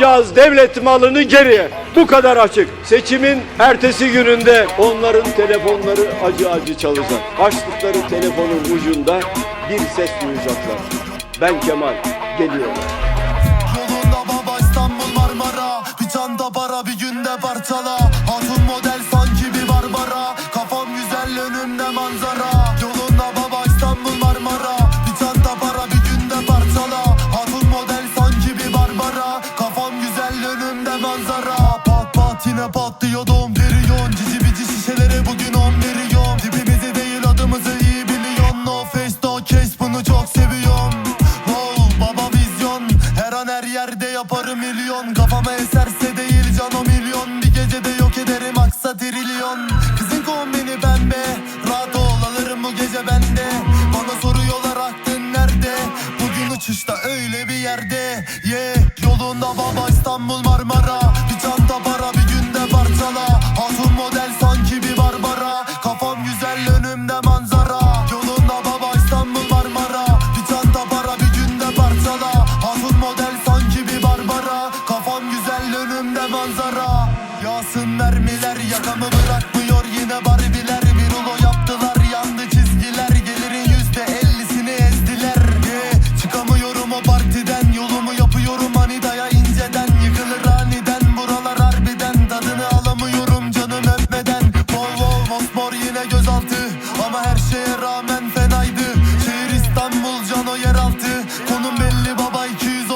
Yaz devlet malını geriye. Bu kadar açık. Seçimin ertesi gününde onların telefonları acı acı çalacak. Açtıkları telefonun ucunda bir ses duyacaklar. Ben Kemal geliyorum. Güzel önümde manzara Pat pat yine patlıyor dom Veriyon cici bici şişelere bugün on milyon. Tipimizi değil adımızı iyi biliyorsun. No face no case bunu çok seviyorum. Wow baba vizyon. Her an her yerde yaparım milyon. Kafama eserse değil can o milyon. Bir gecede yok ederim aksa trilyon. Kızın kombini pembe Rahat ol alırım bu gece bende. Bana soruyorlar aklın nerede? Bugün uçuşta öyle bir yerde. Yeah yolunda baba İstanbul Marmara. Bir çanta para bir günde parçala Hatun model sanki bir barbara. Kafam güzel önümde manzara. Yolunda baba İstanbul Marmara. Bir çanta para bir günde parçala Hatun model sanki bir barbara. Kafam güzel önümde manzara. Yağsın mermiler yakamı bırak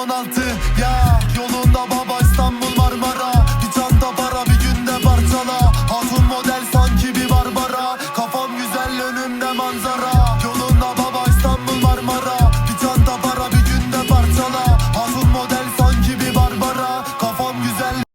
16